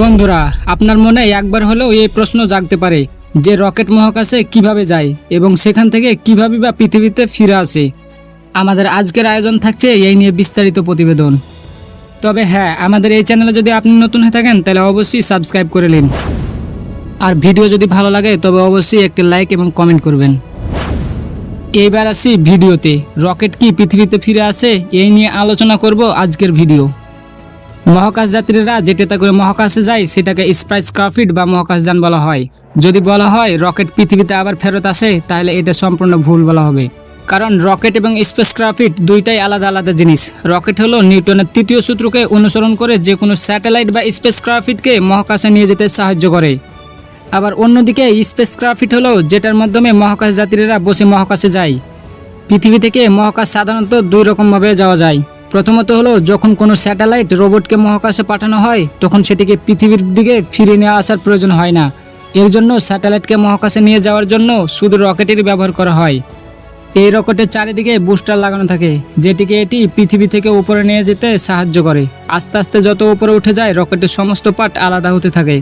বন্ধুরা, আপনার মনে একবার হলেও এই প্রশ্ন জাগতে পারে, যে রকেট মহাকাশে কীভাবে যায় এবং সেখান থেকে কীভাবে বা পৃথিবীতে ফিরে আসে। আমাদের আজকের আয়োজন থাকছে এই নিয়ে বিস্তারিত প্রতিবেদন। তবে হ্যাঁ আমাদের এই চ্যানেলে যদি আপনি নতুন হয়ে থাকেন, তাহলে অবশ্যই সাবস্ক্রাইব করে নিন। আর ভিডিও যদি ভালো লাগে, তবে অবশ্যই একটি লাইক এবং কমেন্ট করবেন। এইবার আসি ভিডিওতে, রকেট কি পৃথিবীতে ফিরে আসে, এই নিয়ে আলোচনা করব আজকের ভিডিও। মহাকাশ যাত্রীরা করে মহাকাশে যায়, সেটাকে স্পাইস ক্রাফিট বা মহাকাশযান বলা হয়। যদি বলা হয় রকেট পৃথিবীতে আবার ফেরত আসে, তাহলে এটা সম্পূর্ণ ভুল বলা হবে। কারণ রকেট এবং স্পেস ক্রাফিট দুইটাই আলাদা আলাদা জিনিস। রকেট হলো নিউটনের তৃতীয় সূত্রকে অনুসরণ করে যে কোনো স্যাটেলাইট বা স্পেস ক্রাফিটকে মহাকাশে নিয়ে যেতে সাহায্য করে। আবার অন্যদিকে স্পেস ক্রাফিট হলো যেটার মাধ্যমে মহাকাশ যাত্রীরা বসে মহাকাশে যায়। পৃথিবী থেকে মহাকাশ সাধারণত দুই রকমভাবে যাওয়া যায়। প্রথমত হলো, যখন কোনো স্যাটেলাইট রোবটকে মহাকাশে পাঠানো হয়, তখন সেটিকে পৃথিবীর দিকে ফিরে নিয়ে আসার প্রয়োজন হয় না। এর জন্য স্যাটেলাইটকে মহাকাশে নিয়ে যাওয়ার জন্য শুধু রকেটেরই ব্যবহার করা হয়। এই রকেটের চারিদিকে বুস্টার লাগানো থাকে, যেটিকে এটি পৃথিবী থেকে উপরে নিয়ে যেতে সাহায্য করে। আস্তে আস্তে যত উপরে উঠে যায়, রকেটের সমস্ত পার্ট আলাদা হতে থাকে।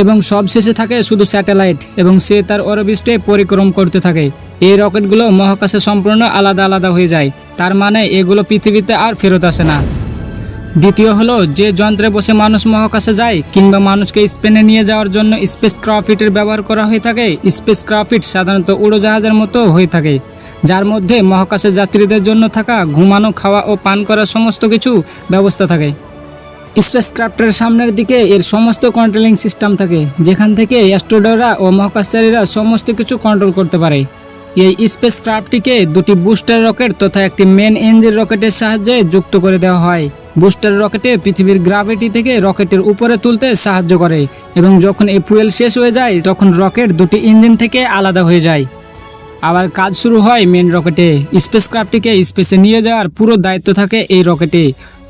এবং সবশেষে থাকে শুধু স্যাটেলাইট এবং সে তার অরবিস্টে পরিক্রম করতে থাকে। এই রকেটগুলো মহাকাশে সম্পূর্ণ আলাদা আলাদা হয়ে যায়। তার মানে এগুলো পৃথিবীতে আর ফেরত আসে না। দ্বিতীয় হলো, যে যন্ত্রে বসে মানুষ মহাকাশে যায় কিংবা মানুষকে স্পেনে নিয়ে যাওয়ার জন্য স্পেস ক্রাফিটের ব্যবহার করা হয়ে থাকে স্পেস ক্রাফিট সাধারণত উড়োজাহাজের মতো হয়ে থাকে, যার মধ্যে মহাকাশে যাত্রীদের জন্য থাকা ঘুমানো, খাওয়া ও পান করার সমস্ত কিছু ব্যবস্থা থাকে। স্পেস ক্রাফটের সামনের দিকে এর সমস্ত কন্ট্রোলিং সিস্টেম থাকে, যেখান থেকে অ্যাস্ট্রোডরা ও মহাকাশচারীরা সমস্ত কিছু কন্ট্রোল করতে পারে। এই স্পেস ক্রাফটটিকে দুটি বুস্টার রকেট তথা একটি মেন ইঞ্জিন রকেটের সাহায্যে যুক্ত করে দেওয়া হয়। বুস্টার রকেটে পৃথিবীর গ্রাভিটি থেকে রকেটের উপরে তুলতে সাহায্য করে এবং যখন এই ফুয়েল শেষ হয়ে যায়, তখন রকেট দুটি ইঞ্জিন থেকে আলাদা হয়ে যায়। আবার কাজ শুরু হয় মেন রকেটে। স্পেস ক্রাফটটিকে স্পেসে নিয়ে যাওয়ার পুরো দায়িত্ব থাকে এই রকেটে।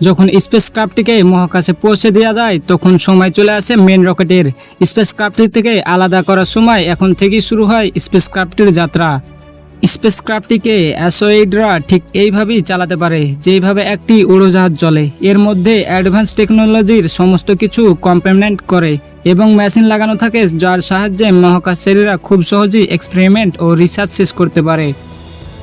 যখন স্পেস ক্রাফটটিকে মহাকাশে পৌঁছে দেওয়া যায়, তখন সময় চলে আসে মেন রকেটের স্পেস ক্রাফটটি থেকে আলাদা করার সময় এখন থেকেই শুরু হয় স্পেস ক্রাফটের যাত্রা। স্পেস ক্রাফটটিকে অ্যাসোয়েডরা ঠিক এইভাবেই চালাতে পারে যেইভাবে একটি উড়োজাহাজ চলে। এর মধ্যে অ্যাডভান্স টেকনোলজির সমস্ত কিছু কম্পোনেন্ট করে এবং মেশিন লাগানো থাকে, যার সাহায্যে মহাকাশচারীরা খুব সহজেই এক্সপেরিমেন্ট ও রিসার্চ শেষ করতে পারে।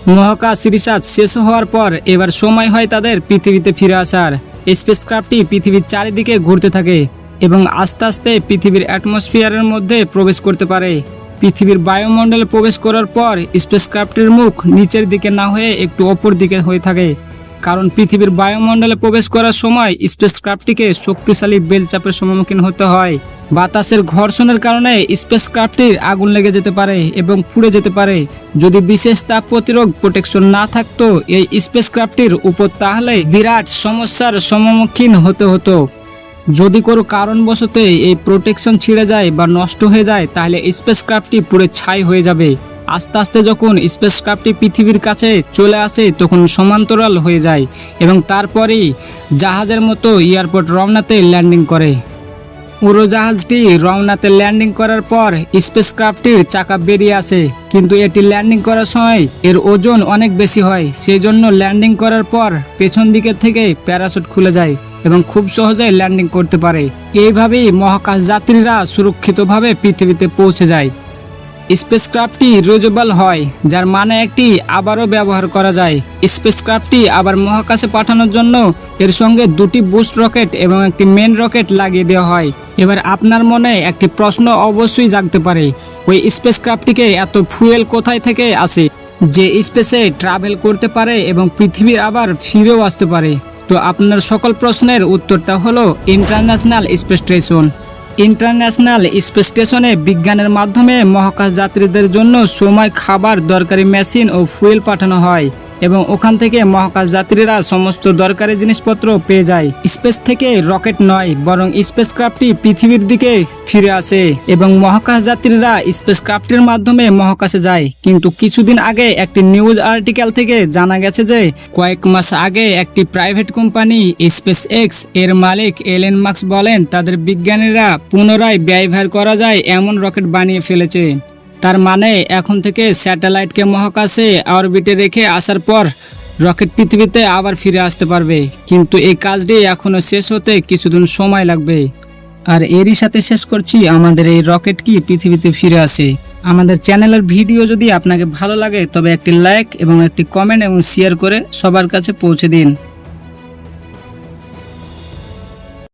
মহাকাশ রিসার্চ শেষ হওয়ার পর এবার সময় হয় তাদের পৃথিবীতে ফিরে আসার। স্পেস ক্রাফটটি পৃথিবীর চারিদিকে ঘুরতে থাকে এবং আস্তে আস্তে পৃথিবীর অ্যাটমসফিয়ারের মধ্যে প্রবেশ করতে পারে। পৃথিবীর বায়ুমণ্ডলে প্রবেশ করার পর স্পেসক্রাফটির মুখ নিচের দিকে না হয়ে একটু অপর দিকে হয়ে থাকে। কারণ পৃথিবীর বায়ুমণ্ডলে প্রবেশ করার সময় স্পেস ক্রাফটটিকে শক্তিশালী বেলচাপের সম্মুখীন হতে হয়। বাতাসের ঘর্ষণের কারণে স্পেস ক্রাফটটির আগুন লেগে যেতে পারে এবং পুড়ে যেতে পারে। যদি বিশেষ তাপ প্রতিরোধ প্রোটেকশন না থাকতো, এই স্পেস ক্রাফটটির উপর তাহলে বিরাট সমস্যার সম্মুখীন হতে হতো। যদি কোনো কারণবশত এই প্রোটেকশন ছিঁড়ে যায় বা নষ্ট হয়ে যায়, তাহলে স্পেস ক্রাফটটি পুরো ছাই হয়ে যাবে। আস্তে আস্তে যখন স্পেস ক্রাফটটি পৃথিবীর কাছে চলে আসে, তখন সমান্তরাল হয়ে যায় এবং তারপরেই জাহাজের মতো এয়ারপোর্ট রওনাতে ল্যান্ডিং করে। উড়োজাহাজটি রওনাতে ল্যান্ডিং করার পর স্পেস ক্রাফটটির চাকা বেরিয়ে আসে, কিন্তু এটি ল্যান্ডিং করার সময় এর ওজন অনেক বেশি হয় সেই জন্য ল্যান্ডিং করার পর পেছন দিকের থেকে প্যারাশুট খুলে যায় এবং খুব সহজে ল্যান্ডিং করতে পারে। এইভাবেই মহাকাশ যাত্রীরা সুরক্ষিতভাবে পৃথিবীতে পৌঁছে যায়। স্পেসক্রাফটটি রিউজেবল হয়, যার মানে একটি আবারও ব্যবহার করা যায়। স্পেসক্রাফটটি আবার মহাকাশে পাঠানোর জন্য এর সঙ্গে দুটি বুস্ট রকেট এবং একটি মেন রকেট লাগিয়ে দেওয়া হয়। এবার আপনার মনে একটি প্রশ্ন অবশ্যই জাগতে পারে, ওই স্পেসক্রাফটটিকে এত ফুয়েল কোথায় থেকে আসে? যে স্পেসে ট্রাভেল করতে পারে এবং পৃথিবীর আবার ফিরেও আসতে পারে। তো আপনার সকল প্রশ্নের উত্তরটা হলো International Space Station International Space স্টেশনে বিজ্ঞানের মাধ্যমে মহাকাশ যাত্রীদের জন্য সময়, খাবার, দরকারি মেশিন ও ফুয়েল পাঠানো হয়। এবং ওখান থেকে মহাকাশ যাত্রীরা সমস্ত দরকারি জিনিসপত্র পেয়ে যায়। স্পেস থেকে রকেট নয়, বরং স্পেস ক্রাফটটি পৃথিবীর দিকে ফিরে আসে এবং মহাকাশ যাত্রীরা স্পেস ক্রাফটের মাধ্যমে মহাকাশে যায়। কিন্তু কিছুদিন আগে একটি নিউজ আর্টিকেল থেকে জানা গেছে যে, কয়েক মাস আগে একটি প্রাইভেট কোম্পানি স্পেস এক্সের মালিক এলেন মার্কস বলেন, তাদের বিজ্ঞানীরা পুনরায় ব্যয়ভার করা যায় এমন রকেট বানিয়ে ফেলেছে। তার মানে এখন থেকে স্যাটেলাইটকে মহাকাশে অরবিটে রেখে আসার পর রকেট পৃথিবীতে আবার ফিরে আসতে পারবে। কিন্তু এই কাজটি এখনও শেষ হতে কিছুদিন সময় লাগবে। আর এরই সাথে শেষ করছি আমাদের এই রকেট কি পৃথিবীতে ফিরে আসে। আমাদের চ্যানেলের ভিডিও যদি আপনাকে ভালো লাগে তবে একটি লাইক এবং একটি কমেন্ট এবং শেয়ার করে সবার কাছে পৌঁছে দিন।